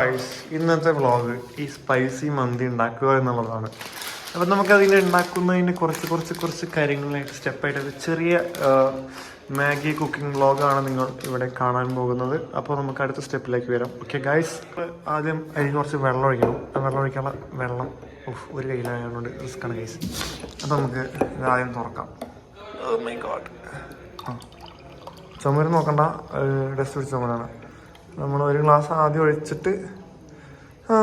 Guys, ഇന്നത്തെ vlog ഈ spicy മന്തി ഉണ്ടാക്കുക എന്നുള്ളതാണ്. അപ്പം നമുക്കതിൽ ഉണ്ടാക്കുന്നതിന് കുറച്ച് കുറച്ച് കുറച്ച് കാര്യങ്ങളായിട്ട് സ്റ്റെപ്പായിട്ട് ഒരു ചെറിയ മാഗി കുക്കിംഗ് വ്ളോഗാണ് നിങ്ങൾ ഇവിടെ കാണാൻ പോകുന്നത്. അപ്പോൾ നമുക്ക് അടുത്ത സ്റ്റെപ്പിലേക്ക് വരാം. ഓക്കെ ഗൈസ് ആദ്യം അതിന് കുറച്ച് വെള്ളം ഒഴിക്കണം. ആ വെള്ളം ഒഴിക്കാനുള്ള വെള്ളം ഓഫ് ഒരു കയ്യിലായതുകൊണ്ട് റിസ്ക് ആണ് ഗൈസ് അപ്പം നമുക്ക് ആദ്യം തുറക്കാം. ആ. ചുമര് നോക്കണ്ട. ഡസ്റ്റ് പിടിച്ച ചുമരാണ്. നമ്മൾ ഒരു ഗ്ലാസ് ആദ്യം ഒഴിച്ചിട്ട് ആ,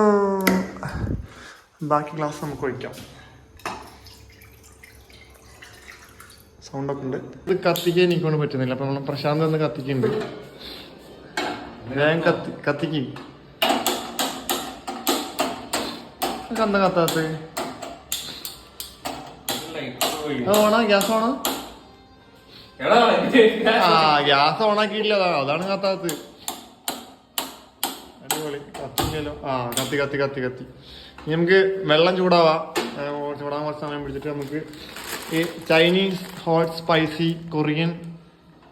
ബാക്കി ഗ്ലാസ് നമുക്ക് ഒഴിക്കാം. സൗണ്ടൊക്കെ ഉണ്ട്. ഇത് കത്തിക്കാൻ എനിക്കൊണ്ട് പറ്റുന്നില്ല. അപ്പം നമ്മൾ പ്രശാന്ത് ഒന്ന് കത്തിക്കുന്നുണ്ട്. ഞാൻ കത്തി കത്തിക്കും. കന്ന കത്താത്ത ഓണാ? ഗ്യാസ് ഓണാ? ആ ഗ്യാസ് ഓണാക്കിയില്ല അതാണ് അതാണ് കത്താത്തത്. അടിപൊളി. കത്തിഞ്ഞല്ലോ ആ കത്തി കത്തി കത്തി കത്തി. ഇനി നമുക്ക് വെള്ളം ചൂടാവാ. ചൂടാൻ കുറച്ച് സമയം പിടിച്ചിട്ട് നമുക്ക് ഈ ചൈനീസ് ഹോട്ട് സ്പൈസി കൊറിയൻ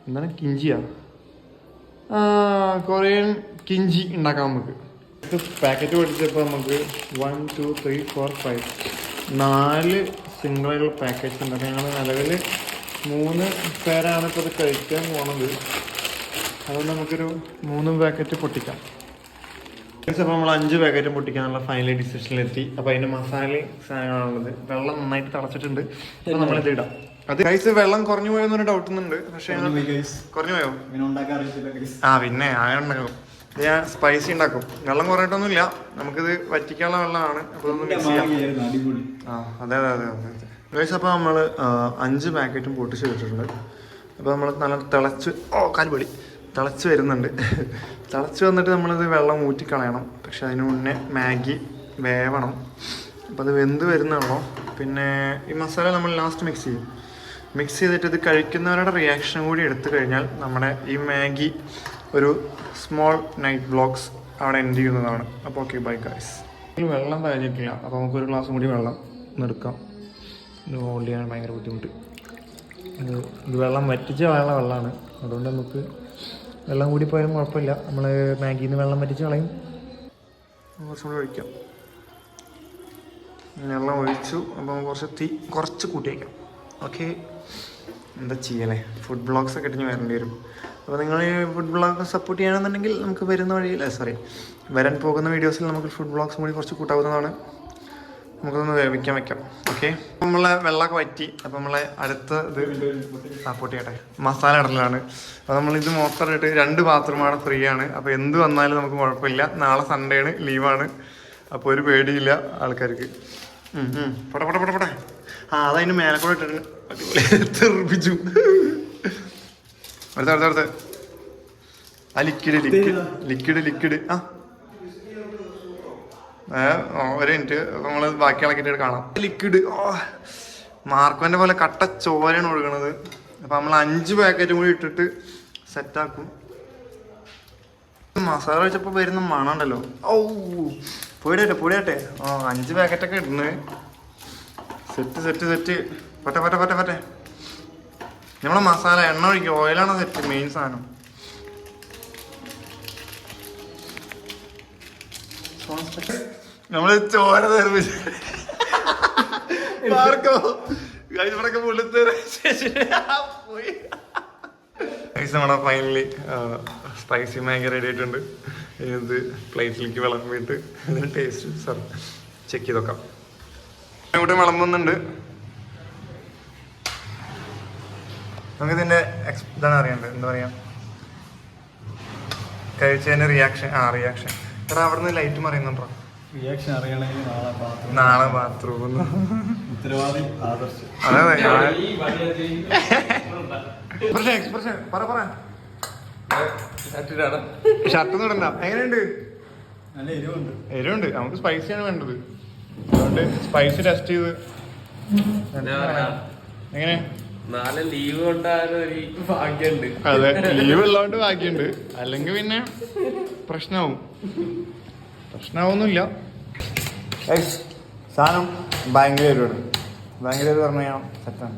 എന്താണ് കിഞ്ചിയാ? കൊറിയൻ കിഞ്ചി ഉണ്ടാക്കാം നമുക്ക്. പാക്കറ്റ് പിടിച്ചപ്പോൾ നമുക്ക് one two three four five നാല് സിംഗിൾ പാക്കറ്റ്സ് ഉണ്ട് അപ്പോൾ ഞങ്ങൾ നിലവിൽ മൂന്ന് പേരാണ് ഇപ്പോൾ ഇത് കഴിക്കാൻ പോണത്. അതുകൊണ്ട് നമുക്കൊരു മൂന്ന് പാക്കറ്റ് പൊട്ടിക്കാം. അപ്പോൾ നമ്മൾ അഞ്ച് പാക്കറ്റ് പൊട്ടിക്കാനുള്ള ഫൈനൽ ഡിസിഷനിലെത്തി അപ്പോൾ അതിന്റെ മസാലയും സാധനങ്ങളാണുള്ളത്. വെള്ളം നന്നായിട്ട് തിളച്ചിട്ടുണ്ട്. അപ്പോൾ നമ്മളിത് ഇടാം. അത് കൈസ് വെള്ളം കുറഞ്ഞു പോയെന്നൊരു ഡൗട്ട് ഉണ്ട് പക്ഷേ കുറഞ്ഞു പോയോ ആ പിന്നെ അങ്ങനെ ഉണ്ടാക്കും. ഞാൻ സ്പൈസി ഉണ്ടാക്കും. വെള്ളം കുറഞ്ഞിട്ടൊന്നുമില്ല. നമുക്കിത് വറ്റിക്കാനുള്ള വെള്ളമാണ്. അപ്പോൾ ഒന്ന് മിക്സ് ചെയ്യാം. ആ അതെ അതെ അതെ അതെ അതെ. ഗൈസ് അപ്പോൾ നമ്മൾ അഞ്ച് പാക്കറ്റും പൊട്ടിച്ച് വെച്ചിട്ടുണ്ട്. അപ്പോൾ നമ്മൾ നല്ല തിളച്ച് ഓ കാൽപൊടി തിളച്ച് വരുന്നുണ്ട്. തിളച്ച് വന്നിട്ട് നമ്മളിത് വെള്ളം ഊറ്റിക്കളയണം പക്ഷെ അതിന് മുന്നേ മാഗി വേവണം. അപ്പോൾ അത് വെന്ത് വരുന്നുള്ളൂ പിന്നെ ഈ മസാല നമ്മൾ ലാസ്റ്റ് മിക്സ് ചെയ്യും. മിക്സ് ചെയ്തിട്ട് ഇത് കഴിക്കുന്നവരുടെ റിയാക്ഷൻ കൂടി എടുത്തു കഴിഞ്ഞാൽ നമ്മുടെ ഈ മാഗി ഒരു സ്മോൾ നൈറ്റ് ബ്ലോഗ്സ് അവിടെ എൻഡ് ചെയ്യുന്നതാണ്. അപ്പോൾ ഓക്കെ ബൈ ഗൈസ് വെള്ളം കഴിഞ്ഞിട്ടില്ല അപ്പോൾ നമുക്കൊരു ഗ്ലാസ് കൂടി വെള്ളം നിർക്കാം ഇത് ഹോൾഡ് ചെയ്യാൻ ഭയങ്കര ബുദ്ധിമുട്ട്. ഇത് വെള്ളം വറ്റിച്ച വെള്ള വെള്ളമാണ്. അതുകൊണ്ട് നമുക്ക് വെള്ളം കൂടി പോയാലും കുഴപ്പമില്ല. നമ്മൾ മാഗിയിൽ നിന്ന് വെള്ളം വറ്റിച്ച് കളയും. കുറച്ചുകൂടി ഒഴിക്കാം. വെള്ളം ഒഴിച്ചു. അപ്പോൾ കുറച്ച് തീ കുറച്ച് കൂട്ടി വയ്ക്കാം ഓക്കെ എന്താ ചെയ്യലേ ഫുഡ് ബ്ലോഗ്സ് ഒക്കെ ഇട്ടിഞ്ഞ് വരേണ്ടി വരും. അപ്പോൾ നിങ്ങൾ ഈ ഫുഡ് ബ്ലോഗ് സപ്പോർട്ട് ചെയ്യണമെന്നുണ്ടെങ്കിൽ നമുക്ക് വരുന്ന വഴിയിൽ സോറി വരാൻ പോകുന്ന വീഡിയോസിൽ നമുക്ക് ഫുഡ് ബ്ലോഗ്സും കൂടി കുറച്ച് കൂട്ടാവുന്നതാണ്. നമുക്കൊന്ന് വേവിക്കാൻ വെക്കാം. ഓക്കെ നമ്മളെ വെള്ളമൊക്കെ വറ്റി അപ്പം നമ്മളെ അടുത്ത ഇത് സപ്പോർട്ട് ചെയ്യട്ടെ? മസാല ഇടലാണ്. അപ്പോൾ നമ്മളിത് മൊത്തം ഇട്ട് രണ്ട് ബാത്റൂമാണ് ഫ്രീ ആണ്. അപ്പോൾ എന്ത് വന്നാലും നമുക്ക് കുഴപ്പമില്ല. നാളെ സൺഡേ ആണ് ലീവാണ് അപ്പോൾ ഒരു പേടിയില്ല ആൾക്കാർക്ക്. പോട്ടെ പോട്ടെ പോട്ടെ പോട്ടെ. ആ അതതിന് മേലെ കൂടെ ഇട്ടിട്ട് അടിപൊളി. തെറിപ്പിച്ചു. അടുത്ത അടുത്ത അടുത്ത. ആ ലിക്വിഡ് ലിക്വിഡ് ലിക്വിഡ് ലിക്വിഡ് ആ. ഒരു മിനിറ്റ്. നമ്മൾ ബാക്കി ഇളക്കിയിട്ട് കാണാം. ലിക്വിഡ് മാർക്കോന്റെ പോലെ കട്ട ചോരയാണ് ഒഴുകണത്. അപ്പൊ നമ്മൾ അഞ്ച് പാക്കറ്റും കൂടി ഇട്ടിട്ട് സെറ്റാക്കും മസാല വെച്ചപ്പോ വരുന്ന മണം ഉണ്ടല്ലോ. ഓ പൊടിയാട്ടെ പൊടിയാട്ടെ. ഓ അഞ്ച് പാക്കറ്റൊക്കെ ഇടുന്നു. സെറ്റ് സെറ്റ് സെറ്റ് പറ്റ പറ്റ പറ്റ പറ്റേ. നമ്മളെ മസാല എണ്ണ ഒഴിക്കും ഓയിലാണ് സെറ്റ് മെയിൻ സാധനം. നമ്മൾ ചോര Guys, ഇവിടൊക്കെ Guys, നമ്മുടെ ഫൈനലി സ്പൈസി മാഗി റെഡി ആയിട്ടുണ്ട്. ഇത് പ്ലേറ്റിലേക്ക് വിളമ്പിട്ട് ഇതിന് ടേസ്റ്റ് സർ ചെക്ക് ചെയ്ത് നോക്കാം ഇവിടെ വിളമ്പുന്നുണ്ട്. നമുക്ക് ഇതിന്റെ എക്സ് ഇതാണ് അറിയേണ്ടത്. എന്താ പറയാ? കഴിച്ചതിന്റെ റിയാക്ഷൻ ആ റിയാക്ഷൻ എടാ അവിടെ നിന്ന് ലൈറ്റ് മറിയുന്നുണ്ടോ? റിയാക്ഷൻ അറിയണമെങ്കിൽ നാളെ ബാത്റൂം നാളെ ബാത്റൂം ഉത്തരവാദി ആദർശ്. അതെ എക്സ്പ്രഷൻ എക്സ്പ്രഷൻ പറ പറ. ഷർട്ട് ഇടണ്ട. എങ്ങനെയുണ്ട്? നല്ല എരിവുണ്ട്. എരിവുണ്ട്. നമുക്ക് സ്പൈസിയാണ് വേണ്ടത്. അതുകൊണ്ട് സ്പൈസി ടെസ്റ്റ് ചെയ്ത്. എങ്ങനെ? നാളെ ലീവ് കൊണ്ടാലും ഒരു ഭാഗ്യമുണ്ട്. അതെ ലീവ് ഉള്ളതുകൊണ്ട് ഭാഗ്യമുണ്ട്. അല്ലെങ്കിൽ പിന്നെ പ്രശ്നമാവും പ്രശ്നമാവൊന്നുമില്ല സാധനം ഭയങ്കര എരിവാണ് ഭയങ്കര എരിവ് പറഞ്ഞു കഴിഞ്ഞാൽ സെറ്റാണ്.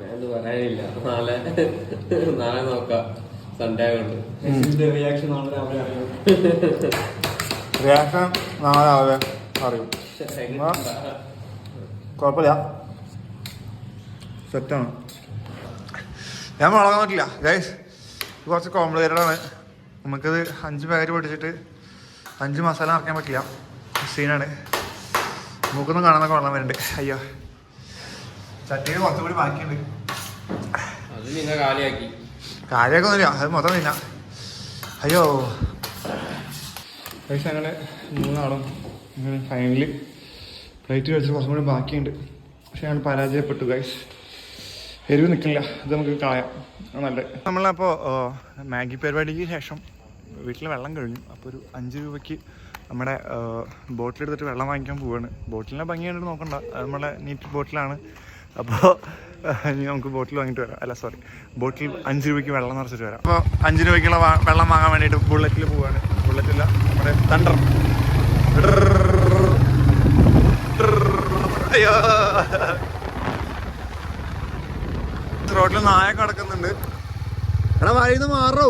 ഞാനത് പറയാനില്ല. നാളെ നാളെ നോക്കാം. സൺഡേ കൊണ്ട് റിയാക്ഷൻ നാളെ രാവിലെ അറിയാം. റിയാക്ഷൻ നാളെ അറിയും. കുഴപ്പമില്ല. സെറ്റാണ് ഞാൻ മുളകാൻ പറ്റില്ല. ഗൈസ് കുറച്ച് കോംപ്ലിക്കേറ്റഡ് ആണ്. നമുക്കത് അഞ്ച് പാക്കറ്റ് പൊട്ടിച്ചിട്ട് അഞ്ച് മസാല നിറയ്ക്കാൻ പറ്റില്ല. സീനാണ് നമുക്കൊന്നും കാണാനൊക്കെ വെള്ളം വരുന്നുണ്ട് അയ്യോ. ചട്ടിയിൽ കുറച്ചും കൂടി ബാക്കിയുണ്ട്. അത് പിന്നെ കാലിയാക്കി. കാര്യമൊക്കെ ഒന്നുമില്ല അത് മൊത്തം തിന്നാം. അയ്യോ. പൈസ ഞങ്ങൾ മൂന്നാളും ഇങ്ങനെ ഫൈനലി പ്ലേറ്റ് കഴിച്ച് കുറച്ചും കൂടി ബാക്കിയുണ്ട്. പക്ഷെ ഞങ്ങൾ പരാജയപ്പെട്ടു ഗൈസ് എരിവ് നിൽക്കില്ല. ഇത് നമുക്ക് കളയാം. നല്ലത്. നമ്മളപ്പോൾ മാഗി പരിപാടിക്ക് ശേഷം വീട്ടിൽ വെള്ളം കഴിഞ്ഞു. അപ്പോൾ ഒരു അഞ്ച് രൂപയ്ക്ക് നമ്മുടെ ബോട്ടിലെടുത്തിട്ട് വെള്ളം വാങ്ങിക്കാൻ പോവാണ്. ബോട്ടിലിനെ ഭംഗിയായിട്ട് നോക്കണ്ട. നമ്മളെ നീറ്റ് ബോട്ടിലാണ്. അപ്പോൾ ഇനി നമുക്ക് ബോട്ടിൽ വാങ്ങിയിട്ട് വരാം. അല്ല സോറി ബോട്ടിൽ അഞ്ച് രൂപയ്ക്ക് വെള്ളം നിറച്ചിട്ട് വരാം. അപ്പോൾ അഞ്ച് രൂപയ്ക്കുള്ള വെള്ളം വാങ്ങാൻ വേണ്ടിയിട്ട് ബുള്ളറ്റിൽ പോവാണ്. ബുള്ളറ്റില്ല നമ്മുടെ തണ്ടർ. അയ്യോ. റോഡിൽ നായ കിടക്കുന്നുണ്ട്. എടാ വഴിന്ന് മാറോ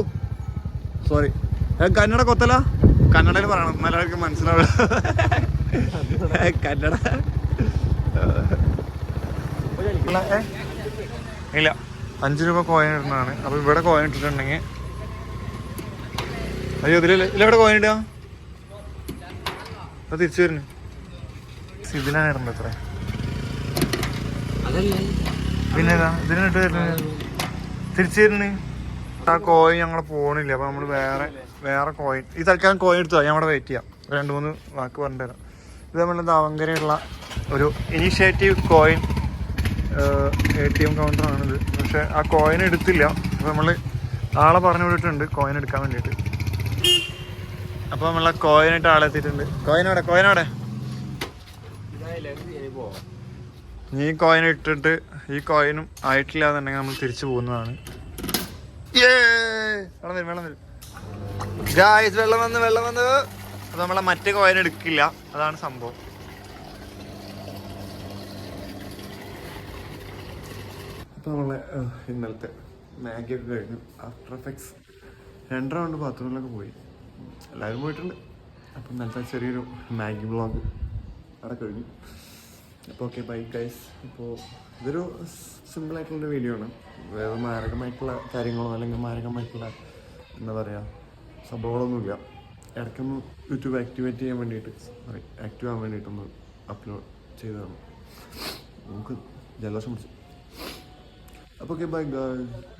സോറി കന്നഡ കൊത്തല? കന്നഡയിൽ പറയണം. മലയാളിക്ക് മനസ്സിലാവില്ല കന്നഡ. ഇല്ല, അഞ്ചു ഇല്ല രൂപ കോയിൻ ഇടുന്നതാണ്. അപ്പൊ ഇവിടെ കോയിൻ ഇട്ടിട്ടുണ്ടെങ്കിൽ. അയ്യോ ഇതിലല്ലേ ഇവിടെ കോയിൻ ഇടുക? അത് തിരിച്ചു വരുന്നു. ഇതിലാണ് ഇടേണ്ടത് അത്ര. അതല്ലേ? പിന്നെ ഇതിനിട്ട് വരുന്നത് തിരിച്ചു വരുന്നു ആ കോയിൻ ഞങ്ങളെ പോണില്ല അപ്പൊ നമ്മൾ വേറെ വേറെ കോയിൻ ഈ തൽക്കാലം കോയിൻ എടുത്തു ഞാൻ അവിടെ വെയിറ്റ് ചെയ്യാം. രണ്ടു മൂന്ന് വാക്ക് പറഞ്ഞു തരാം ഇത് നമ്മുടെ ദാവങ്കരയുള്ള ഒരു initiative coin A T M കൗണ്ടറാണിത് പക്ഷെ ആ കോയിൻ എടുത്തില്ല. അപ്പൊ നമ്മൾ ആളെ പറഞ്ഞു വിട്ടിട്ടുണ്ട് കോയിൻ എടുക്കാൻ വേണ്ടിയിട്ട്. അപ്പൊ നമ്മളെ കോയിനായിട്ട് ആളെത്തിയിട്ടുണ്ട്. കോയിനോടെ കോയിനോടെ നീ കോയിൻ ഇട്ടിട്ട് ഈ കോയിനും ആയിട്ടില്ല എന്നുണ്ടെങ്കിൽ നമ്മൾ തിരിച്ചു പോകുന്നതാണ്! വെള്ളം വെള്ളം വന്ന് വെള്ളം വന്ന്. അത് നമ്മളെ മറ്റേ കോയിൻ എടുക്കില്ല. അതാണ് സംഭവം. അപ്പോൾ നമ്മളെ ഇന്നലത്തെ മാഗി ഒക്കെ കഴിഞ്ഞു. ആഫ്റ്റർ എഫക്ട്സ് രണ്ട് റൗണ്ട് ബാത്റൂമിലൊക്കെ പോയി. എല്ലാവരും പോയിട്ടുണ്ട്. അപ്പം ഇന്നലത്തെ ചെറിയൊരു മാഗി ബ്ലോഗ് അവിടെ കഴിഞ്ഞു. അപ്പോൾ ഓക്കെ ബൈ ഗൈസ് ഇപ്പോൾ ഇതൊരു സിമ്പിളായിട്ടുള്ള വീഡിയോ ആണ്. വേറെ മാരകമായിട്ടുള്ള കാര്യങ്ങളോ അല്ലെങ്കിൽ മാരകമായിട്ടുള്ള എന്താ പറയുക സംഭവങ്ങളൊന്നുമില്ല. ഇടയ്ക്കൊന്ന് യൂട്യൂബ് ആക്ടിവേറ്റ് ചെയ്യാൻ വേണ്ടിയിട്ട് സോറി ആക്റ്റീവ് ആവാൻ വേണ്ടിയിട്ടൊന്ന് അപ്ലോഡ് ചെയ്തതാണ്. നമുക്ക് ജലദോഷം പിടിച്ചു. അപ്പോൾ ഓക്കെ ബൈ ഗൈസ്